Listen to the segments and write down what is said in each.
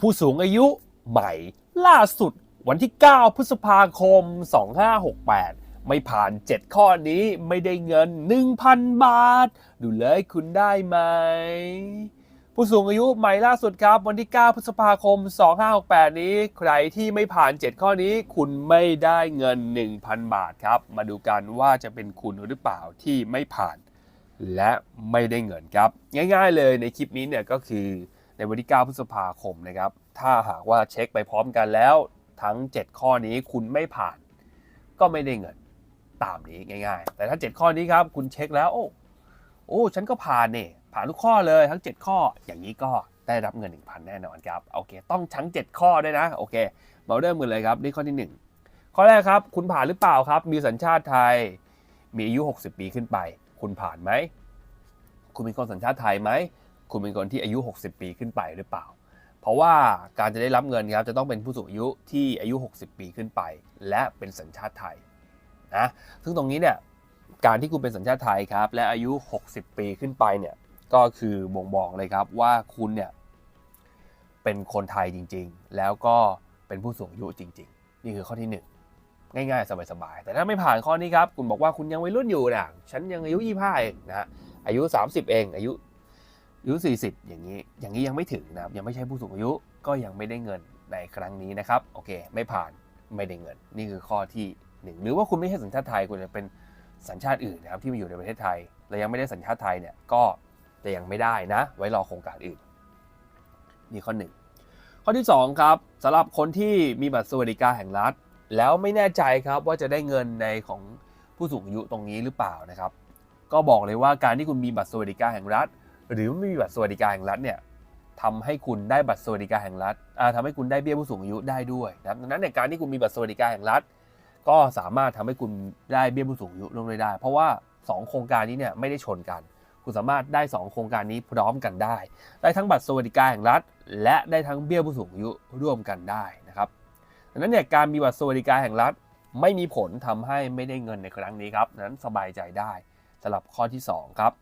ผู้สูงอายุใหม่ล่าสุดวันที่ 9 พฤษภาคม 2568 ไม่ผ่าน 7 ข้อนี้ไม่ได้เงิน 1,000 บาท ดูเลยคุณได้ไหม ผู้สูงอายุใหม่ล่าสุดครับ วันที่ 9 พฤษภาคม 2568 นี้ ใครที่ไม่ผ่าน 7 ข้อนี้ คุณไม่ได้เงิน 1,000 บาทครับ มาดูกันว่าจะเป็นคุณหรือเปล่าที่ไม่ผ่าน และไม่ได้เงินครับ ง่าย ๆ เลยในคลิปนี้เนี่ยก็คือ ในวันที่ 9 พฤษภาคมนะครับ ถ้าหากว่าเช็คไปพร้อมกันแล้ว ทั้ง 7 ข้อนี้คุณไม่ผ่าน ก็ไม่ได้เงินตามนี้ง่าย ๆ แต่ถ้า 7 ข้อนี้ครับคุณเช็คแล้ว โอ้โอ้ฉันก็ผ่านเนี่ยผ่านทุกข้อเลยทั้ง 7 ข้ออย่างนี้ก็ได้รับเงิน 1,000 แน่นอนครับโอเค ต้องทั้ง 7 ข้อด้วยนะโอเคมาเริ่มกันเลยครับนี่ข้อที่ 1 ข้อแรกครับ คุณผ่านหรือเปล่าครับ มีสัญชาติไทย มีอายุ 60 ปีขึ้นไป คุณผ่านไหม คุณเป็นคนสัญชาติไทยไหม คุณเป็นคนที่อายุ 60 ปีขึ้นไปหรือเปล่า เพราะว่าการจะได้รับเงินครับจะต้องเป็นผู้สูงอายุที่อายุ 60 ปีขึ้นไป และเป็นสัญชาติไทยนะซึ่งตรงนี้เนี่ยการที่คุณเป็นสัญชาติไทยครับและอายุ 60 ปีขึ้นไปเนี่ยก็คือบ่งบอกเลยครับว่าคุณเนี่ยเป็นคนไทยจริง ๆ แล้วก็เป็นผู้สูงอายุจริง ๆ นี่คือข้อที่หนึ่งง่ายๆ สบายๆ แต่ถ้าไม่ผ่านข้อนี้ครับ คุณบอกว่าคุณยังวัยรุ่นอยู่นะฉันยังอายุ 25 เองนะฮะอายุ 30 เอง อายุ อายุ40 อย่างนี้ อย่างนี้ยังไม่ถึงนะครับ ยังไม่ใช่ผู้สูงอายุ ก็ยังไม่ได้เงินในครั้งนี้นะครับ โอเค ไม่ผ่าน ไม่ได้เงิน นี่คือข้อที่ 1 หรือว่าคุณไม่ใช่สัญชาติไทย คุณจะเป็นสัญชาติอื่นนะครับที่มาอยู่ในประเทศไทย และยังไม่ได้สัญชาติไทยเนี่ย ก็จะยังไม่ได้นะ ไว้รอโครงการอื่น นี่ข้อ 1 ข้อที่ 2 ครับสำหรับคนที่มีบัตรสวัสดิการแห่งรัฐ แล้วไม่แน่ใจครับว่าจะได้เงินในของผู้สูงอายุตรงนี้หรือเปล่านะครับ ก็บอกเลยว่าการที่คุณมีบัตรสวัสดิการแห่งรัฐ หรือไม่มีบัตรสวัสดิการแห่งรัฐเนี่ยทำให้คุณได้บัตรสวัสดิการแห่งรัฐอ่าทำให้คุณได้เบี้ยผู้สูงอายุได้ด้วยนะครับดังนั้นในการที่คุณมีบัตรสวัสดิการแห่งรัฐ ก็สามารถทำให้คุณได้เบี้ยผู้สูงอายุร่วมได้ เพราะว่า 2 โครงการนี้เนี่ยไม่ได้ชนกัน คุณสามารถได้ 2 โครงการนี้พร้อมกันได้ ได้ทั้งบัตรสวัสดิการแห่งรัฐ และได้ทั้งเบี้ยผู้สูงอายุร่วมกันได้นะครับดังนั้นเนี่ยการมีบัตรสวัสดิการแห่งรัฐ ไม่มีผลทำให้ไม่ได้เงินในครั้งนี้ครับนั้นสบายใจได้สำหรับข้อที่ 2 ครับ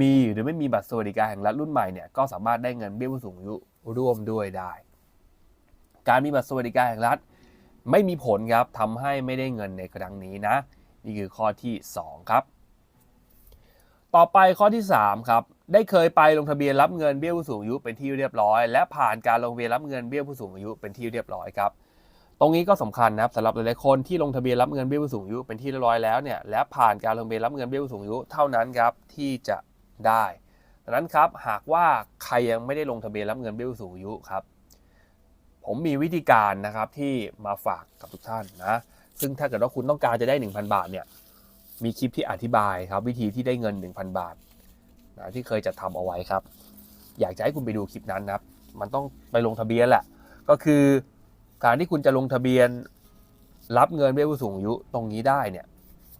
มีหรือไม่มีบัตรสวัสดิการแห่งรัฐรุ่นใหม่เนี่ยก็สามารถได้เงินเบี้ยผู้สูงอายุร่วมด้วยได้ การมีบัตรสวัสดิการแห่งรัฐ ไม่มีผลครับทำให้ไม่ได้เงินในครั้งนี้นะ นี่คือข้อที่ 2 ครับ ต่อไปข้อที่ 3 ครับ ได้เคยไปลงทะเบียนรับเงินเบี้ยผู้สูงอายุเป็นที่เรียบร้อย และผ่านการลงทะเบียนรับเงินเบี้ยผู้สูงอายุเป็นที่เรียบร้อยครับตรงนี้ก็สำคัญนะครับสำหรับหลายๆคนที่ลงทะเบียนรับเงินเบี้ยผู้สูงอายุเป็นที่เรียบร้อยแล้วเนี่ยและผ่านการลงทะเบียนรับเงินเบี้ยผู้สูงอายุเท่านั้นครับที่จะ ได้ดังนั้นครับหากว่าใครยังไม่ได้ลงทะเบียนรับเงินเบี้ยผู้สูงอายุครับ ผมมีวิธีการนะครับที่มาฝากกับทุกท่านนะซึ่งถ้าเกิดว่าคุณต้องการจะได้ 1,000 บาทเนี่ยมีคลิปที่อธิบายครับวิธีที่ได้เงิน 1,000 บาทนะที่เคยจัดทำเอาไว้ครับ อยากจะให้คุณไปดูคลิปนั้นนะครับ มันต้องไปลงทะเบียนแหละ ก็คือการที่คุณจะลงทะเบียนรับเงินเบี้ยผู้สูงอายุตรงนี้ได้เนี่ย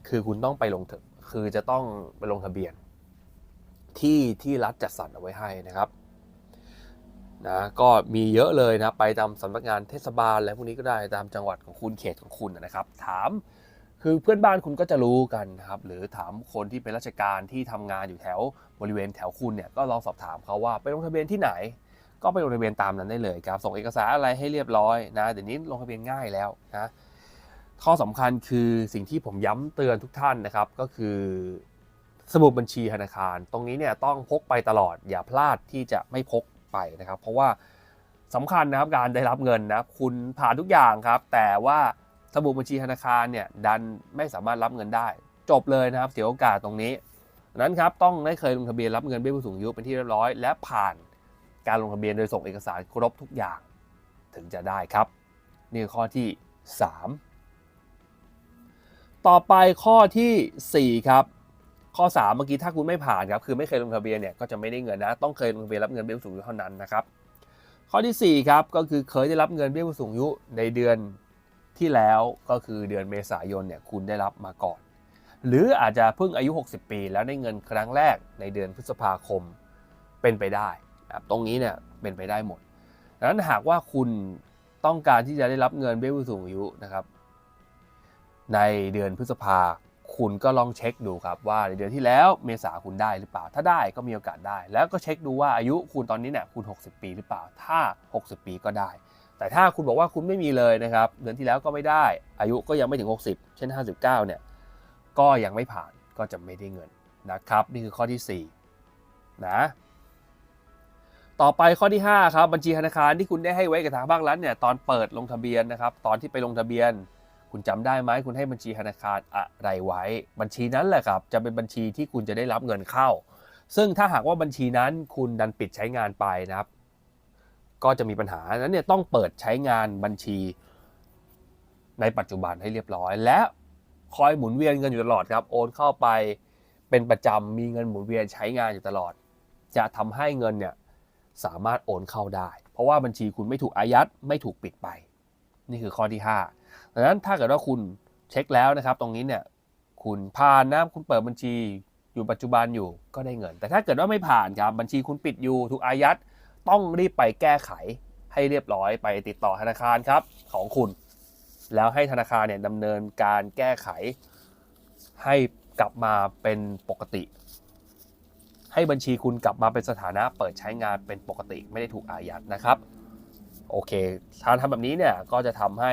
คือคุณต้องไปลงทะคือจะต้องไปลงทะเบียน ที่ที่รัฐจัดสรรเอาไว้ให้นะครับนะก็มีเยอะเลยนะไปตามสำนักงานเทศบาลอะไรพวกนี้ก็ได้ตามจังหวัดของคุณเขตของคุณนะครับ ถามคือเพื่อนบ้านคุณก็จะรู้กันนะครับหรือถามคนที่เป็นราชการที่ทำงานอยู่แถวบริเวณแถวคุณเนี่ยก็ลองสอบถามเขาว่าไปลงทะเบียนที่ไหน ก็ไปลงทะเบียนตามนั้นได้เลยครับส่งเอกสารอะไรให้เรียบร้อยนะเดี๋ยวนี้ลงทะเบียนง่ายแล้วนะข้อสำคัญคือสิ่งที่ผมย้ำเตือนทุกท่านนะครับ ก็คือ สมุดบัญชีธนาคาร ตรงนี้เนี่ยต้องพกไปตลอดอย่าพลาดที่จะไม่พกไปนะครับ เพราะว่าสำคัญนะครับการได้รับเงินนะคุณผ่านทุกอย่างครับ แต่ว่าสมุดบัญชีธนาคารเนี่ยดันไม่สามารถรับเงินได้ จบเลยนะครับเสียโอกาสตรงนี้นั้นครับต้องได้เคยลงทะเบียนรับเงินเบี้ยผู้สูงอายุเป็นที่เรียบร้อย และผ่านการลงทะเบียนโดยส่งเอกสารครบทุกอย่าง ถึงจะได้ครับ นี่ข้อที่ 3 ต่อไปข้อทีสี่4 ครับ ข้อ 3 เมื่อกี้ถ้าคุณไม่ผ่านครับคือไม่เคยลงทะเบียนเนี่ยก็จะไม่ได้เงินนะ ต้องเคยลงทะเบียนรับเงินเบี้ยผู้สูงอายุเท่านั้นนะครับข้อทีสี่4ครับก็คือเคยได้รับเงินเบี้ยผู้สูงอายุในเดือนที่แล้วก็คือเดือนเมษายนเนี่ยคุณได้รับมาก่อน หรืออาจจะเพิ่งอายุ 60 ปี แล้วได้เงินครั้งแรกในเดือนพฤษภาคมเป็นไปได้นะครับตรงนี้เนี่ยเป็นไปได้หมดดังนั้นหากว่าคุณต้องการที่จะได้รับเงินเบี้ยผู้สูงอายุนะครับในเดือนพฤษภา คุณก็ลองเช็คดูครับว่าในเดือนที่แล้วเมษาคุณได้หรือเปล่า ถ้าได้ก็มีโอกาสได้ แล้วก็เช็คดูว่าอายุคุณตอนนี้เนี่ยคุณ 60 ปีหรือเปล่า ถ้า 60 ปีก็ได้ แต่ถ้าคุณบอกว่าคุณไม่มีเลยนะครับเดือนที่แล้วก็ไม่ได้ อายุก็ยังไม่ถึง 60 เช่น 59 เนี่ยก็ยังไม่ผ่านก็จะไม่ได้เงินนะครับ นี่คือข้อที่4นะต่อไปข้อที่5ครับบัญชีธนาคารที่คุณได้ให้ไว้กับทางภาครัฐเนี่ยตอนเปิดลงทะเบียนนะครับตอนที่ไปลงทะเบียน คุณจำได้ไหมคุณให้บัญชีธนาคารอะไรไว้ บัญชีนั้นแหละครับจะเป็นบัญชีที่คุณจะได้รับเงินเข้า ซึ่งถ้าหากว่าบัญชีนั้นคุณดันปิดใช้งานไปนะครับ ก็จะมีปัญหานั้นเนี่ยต้องเปิดใช้งานบัญชีในปัจจุบันให้เรียบร้อย และคอยหมุนเวียนเงินอยู่ตลอดครับ โอนเข้าไปเป็นประจำมีเงินหมุนเวียนใช้งานอยู่ตลอด จะทำให้เงินเนี่ยสามารถโอนเข้าได้ เพราะว่าบัญชีคุณไม่ถูกอายัดไม่ถูกปิดไป นี่คือข้อที่ 5 ดังนั้นถ้าเกิดว่าคุณเช็คแล้วนะครับ ตรงนี้เนี่ยคุณผ่านนะคุณเปิดบัญชีอยู่ปัจจุบันอยู่ก็ได้เงิน แต่ถ้าเกิดว่าไม่ผ่านครับบัญชีคุณปิดอยู่ถูกอายัดต้องรีบไปแก้ไขให้เรียบร้อยไปติดต่อธนาคารครับของคุณ แล้วให้ธนาคารเนี่ยดำเนินการแก้ไข ให้กลับมาเป็นปกติ ให้บัญชีคุณกลับมาเป็นสถานะเปิดใช้งานเป็นปกติไม่ได้ถูกอายัดนะครับ โอเคถ้าทำแบบนี้เนี่ยก็จะทำให้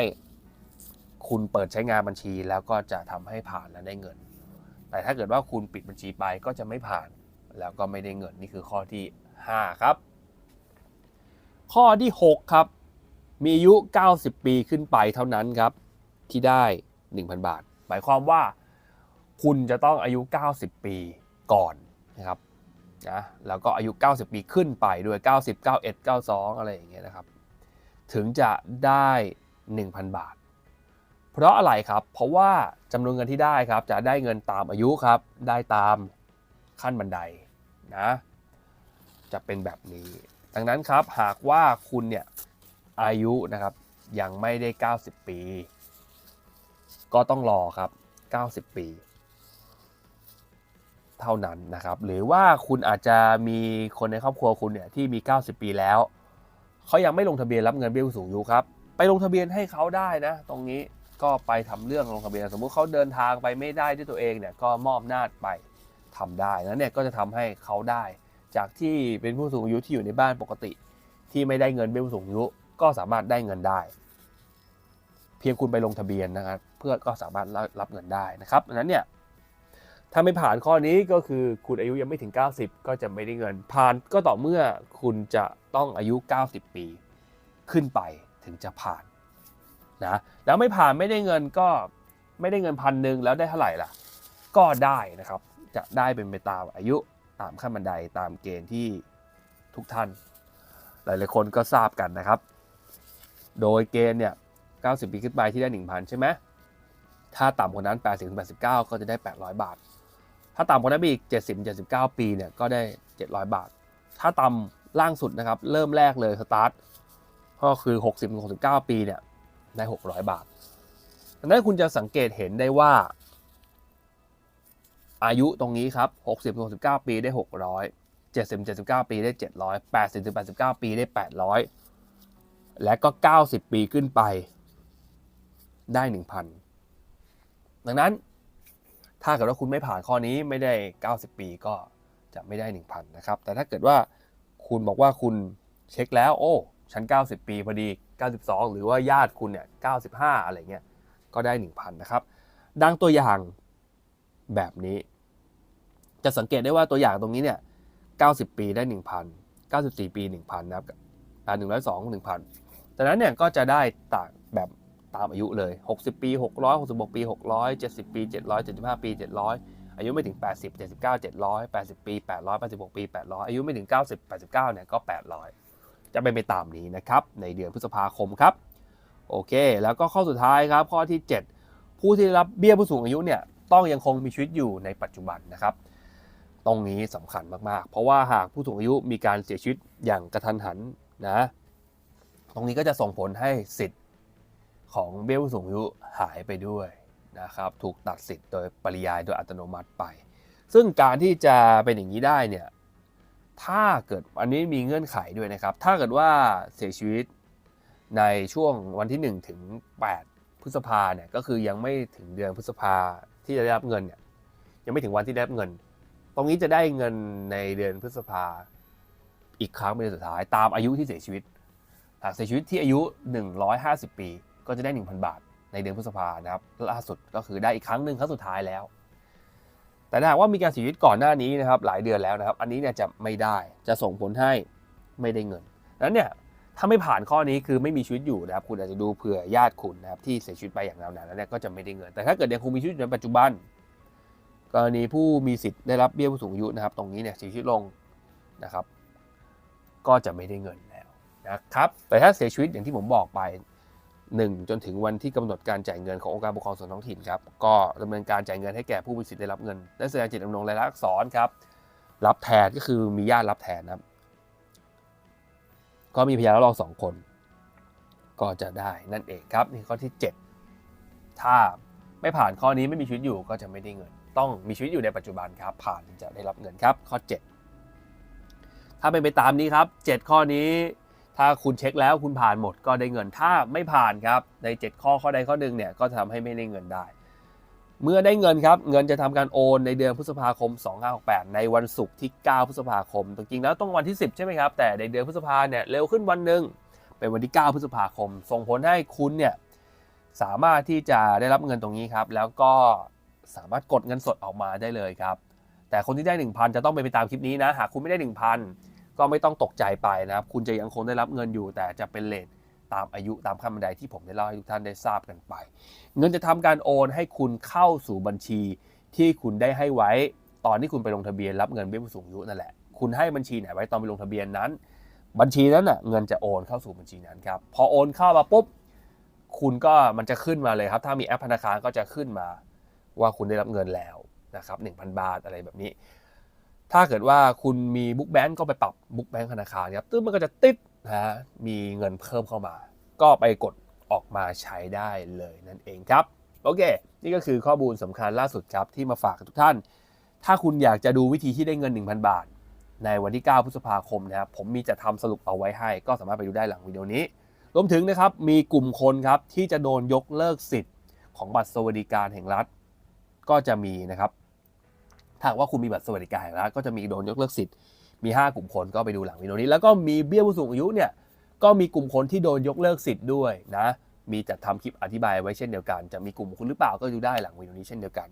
คุณเปิดใช้งานบัญชีแล้วก็จะทำให้ผ่านและได้เงิน แต่ถ้าเกิดว่าคุณปิดบัญชีไปก็จะไม่ผ่าน แล้วก็ไม่ได้เงินนี่คือข้อที่ 5 ครับ ข้อที่ 6 ครับ มีอายุ 90 ปีขึ้นไปเท่านั้นครับ ที่ได้ 1,000 บาท หมายความว่า คุณจะต้องอายุ 90 ปีก่อนนะครับนะแล้วก็อายุ 90 ปีขึ้นไปด้วย 90 91 92 อะไรอย่างเงี้ยนะครับ ถึงจะได้ 1,000 บาท เพราะอะไรครับ เพราะว่าจำนวนเงินที่ได้ครับ จะได้เงินตามอายุครับ ได้ตามขั้นบันไดนะ จะเป็นแบบนี้ ดังนั้นครับ หากว่าคุณเนี่ยอายุนะครับยังไม่ได้ 90 ปี ก็ต้องรอครับ 90 ปี เท่านั้นนะครับ หรือว่าคุณอาจจะมีคนในครอบครัวคุณเนี่ยที่มี 90 ปีแล้ว เขายังไม่ลงทะเบียนรับเงินเบี้ยผู้สูงอายุครับ ไปลงทะเบียนให้เขาได้นะ ตรงนี้ ก็ไปทำเรื่องลงทะเบียนสมมุติเขาเดินทางไปไม่ได้ด้วยตัวเองเนี่ยก็มอบหน้าจไปทำได้นั้นเนี่ยก็จะทำให้เขาได้ จากที่เป็นผู้สูงอายุที่อยู่ในบ้านปกติ ที่ไม่ได้เงินเบี้ยผู้สูงอายุก็สามารถได้เงินได้ เพียงคุณไปลงทะเบียนนะครับ เพื่อก็สามารถรับเงินได้นะครับดังนั้นเนี่ยถ้าไม่ผ่านข้อนี้ก็คือคุณอายุยังไม่ถึง 90 ก็จะไม่ได้เงิน ผ่านก็ต่อเมื่อคุณจะต้องอายุ 90 ปี ขึ้นไปถึงจะผ่าน นะแล้วไม่ผ่านไม่ได้เงินก็ไม่ได้เงินพันหนึ่งแล้วได้เท่าไหร่ล่ะ ก็ได้นะครับจะได้เป็นไปตามอายุตามขั้นบันไดตามเกณฑ์ที่ทุกท่าน หลายๆคนก็ทราบกันนะครับ โดยเกณฑ์เนี่ย 90 ปีขึ้นไปที่ได้ 1,000 ใช่ไหมถ้าต่ำกว่านั้น 80-89 ก็จะได้ 800 บาท ถ้าต่ำกว่านั้นอีก 70 79 ปีเนี่ยก็ได้ 700 บาท ถ้าต่ำล่างสุดนะครับ เริ่มแรกเลยสตาร์ทก็คือ 60-69 ปีเนี่ย ได้ 600 บาทดังนั้นคุณจะสังเกตเห็นได้ว่า อายุตรงนี้ครับ 60 69 ปีได้ 600 70 79 ปีได้ 700 80 89 ปีได้ 800 และก็ 90 ปีขึ้นไปได้ 1,000 ดังนั้นถ้าเกิดว่าคุณไม่ผ่านข้อนี้ไม่ได้ 90 ปีก็จะไม่ได้ 1,000 นะครับ แต่ถ้าเกิดว่าคุณบอกว่าคุณเช็คแล้ว โอ้ฉัน90 ปีพอดี 92 หรือว่าญาติคุณเนี่ย 95 อะไรเงี้ย ก็ได้ 1,000 นะครับ ดังตัวอย่างแบบนี้ จะสังเกตได้ว่าตัวอย่างตรงนี้เนี่ย 90 ปีได้ 1,000 94 ปี 1,000 นะครับอ่า102 1,000ดังนั้นเนี่ยก็จะได้ต่างแบบตามอายุเลย 60 ปี 600 66 ปี 600 70 ปี 700 75 ปี 700 อายุไม่ถึง 80 79 700 80 ปี 800 86 ปี 800 อายุไม่ถึง 90 89 เนี่ยก็ 800 จะเป็นไปตามนี้นะครับในเดือนพฤษภาคมครับโอเค แล้วก็ข้อสุดท้ายครับ ข้อที่ 7 ผู้ที่รับเบี้ยผู้สูงอายุเนี่ยต้องยังคงมีชีวิตอยู่ในปัจจุบันนะครับ ตรงนี้สำคัญมากๆ เพราะว่าหากผู้สูงอายุมีการเสียชีวิตอย่างกระทันหันนะตรงนี้ก็จะส่งผลให้สิทธิ์ของเบี้ยผู้สูงอายุหายไปด้วยนะครับ ถูกตัดสิทธิ์โดยปริยายโดยอัตโนมัติไป ซึ่งการที่จะเป็นอย่างนี้ได้เนี่ย ถ้าเกิดอันนี้มีเงื่อนไขด้วยนะครับ ถ้าเกิดว่าเสียชีวิตในช่วงวันที่ 1 ถึง 8 พฤษภาเนี่ยก็คือยังไม่ถึงเดือนพฤษภาที่จะได้รับเงินเนี่ยยังไม่ถึงวันที่ได้รับเงิน ตรงนี้จะได้เงินในเดือนพฤษภาอีกครั้งเป็นเดือนสุดท้ายตามอายุที่เสียชีวิตหากเสียชีวิตที่อายุ 150 ปี ก็จะได้ 1,000 บาทในเดือนพฤษภานะครับล่าสุดก็คือได้อีกครั้งหนึ่งครั้งสุดท้ายแล้ว แต่ถ้าหากว่ามีการเสียชีวิตก่อนหน้านี้นะครับหลายเดือนแล้วนะครับ อันนี้เนี่ยจะไม่ได้จะส่งผลให้ไม่ได้เงินดังนั้นเนี่ยถ้าไม่ผ่านข้อนี้คือไม่มีชีวิตอยู่นะครับคุณอาจจะดูเผื่อญาติคุณนะครับที่เสียชีวิตไปอย่างยาวนานแล้วเนี่ยก็จะไม่ได้เงิน แต่ถ้าเกิดยังคงมีชีวิตอยู่ในปัจจุบัน กรณีผู้มีสิทธิ์ได้รับเบี้ยผู้สูงอายุนะครับ ตรงนี้เนี่ยเสียชีวิตลงนะครับ ก็จะไม่ได้เงินแล้วนะครับแต่ถ้าเสียชีวิตอย่างที่ผมบอกไป 1 จนถึงวันที่กำหนดการจ่ายเงินขององค์การปกครองส่วนท้องถิ่นครับก็ดำเนินการจ่ายเงินให้แก่ผู้มีสิทธิ์ได้รับเงินและแสดงจิตจำนงรายลักษณ์อักษรครับรับแทนก็คือมีญาติรับแทนนะครับก็มีพยานรับรองสองคน ก็จะได้นั่นเองครับนี่ข้อที่ 7 ถ้าไม่ผ่านข้อนี้ไม่มีชีวิตอยู่ก็จะไม่ได้เงิน ต้องมีชีวิตอยู่ในปัจจุบันครับ ผ่านจะได้รับเงินครับข้อ 7 ถ้าเป็นไปตามนี้ครับ 7 ข้อนี้ ถ้าคุณเช็คแล้วคุณผ่านหมดก็ได้เงินถ้าไม่ผ่านครับใน 7 ข้อข้อใดข้อหนึ่งเนี่ยก็จะทำให้ไม่ได้เงินได้ เมื่อได้เงินครับเงินจะทำการโอนในเดือนพฤษภาคม 2568 ในวันศุกร์ที่ 9 พฤษภาคม จริงๆแล้วต้องวันที่ 10 ใช่ไหมครับ แต่ในเดือนพฤษภาเนี่ยเร็วขึ้นวันหนึ่งเป็นวันที่ 9 พฤษภาคม ส่งผลให้คุณเนี่ยสามารถที่จะได้รับเงินตรงนี้ครับ แล้วก็สามารถกดเงินสดออกมาได้เลยครับ แต่คนที่ได้ 1,000 จะต้องไปไปตามคลิปนี้นะ หากคุณไม่ได้ 1,000 ก็ไม่ต้องตกใจไปนะครับ คุณจะยังคงได้รับเงินอยู่ แต่จะเป็นเลทตามอายุตามขั้นบันไดที่ผมได้เล่าให้ทุกท่านได้ทราบกันไป เงินจะทำการโอนให้คุณเข้าสู่บัญชีที่คุณได้ให้ไว้ตอนที่คุณไปลงทะเบียนรับเงินเบี้ยผู้สูงอายุนั่นแหละ คุณให้บัญชีไหนไว้ตอนไปลงทะเบียนนั้น บัญชีนั้นน่ะเงินจะโอนเข้าสู่บัญชีนั้นครับ พอโอนเข้ามาปุ๊บ คุณก็มันจะขึ้นมาเลยครับ ถ้ามีแอปธนาคารก็จะขึ้นมาว่าคุณได้รับเงินแล้วนะครับ1,000 บาทอะไรแบบนี้ ถ้าเกิดว่าคุณมีบุ๊กแบงก์ก็ไปปรับบุ๊กแบงก์ธนาคารครับตึ้งมันก็จะติดนะฮะมีเงินเพิ่มเข้ามา ก็ไปกดออกมาใช้ได้เลยนั่นเองครับ โอเค นี่ก็คือข้อมูลสำคัญล่าสุดครับที่มาฝากกับทุกท่าน ถ้าคุณอยากจะดูวิธีที่ได้เงิน 1,000 บาท ในวันที่ 9 พฤษภาคมนะครับผมมีจะทำสรุปเอาไว้ให้ ก็สามารถไปดูได้หลังวิดีโอนี้ รวมถึงนะครับมีกลุ่มคนครับที่จะโดนยกเลิกสิทธิ์ของบัตรสวัสดิการแห่งรัฐ ก็จะมีนะครับ ถ้าว่าคุณมีบัตรสวัสดิการแห่งรัฐก็จะมีโดนยกเลิกสิทธิ์มี 5 กลุ่มคนก็ไปดูหลังวิดีโอนี้ แล้วก็มีเบี้ยผู้สูงอายุเนี่ยก็มีกลุ่มคนที่โดนยกเลิกสิทธิ์ด้วยนะมีจัดทำคลิปอธิบายไว้เช่นเดียวกัน จะมีกลุ่มคุณหรือเปล่าก็ดูได้หลังวิดีโอนี้เช่นเดียวกัน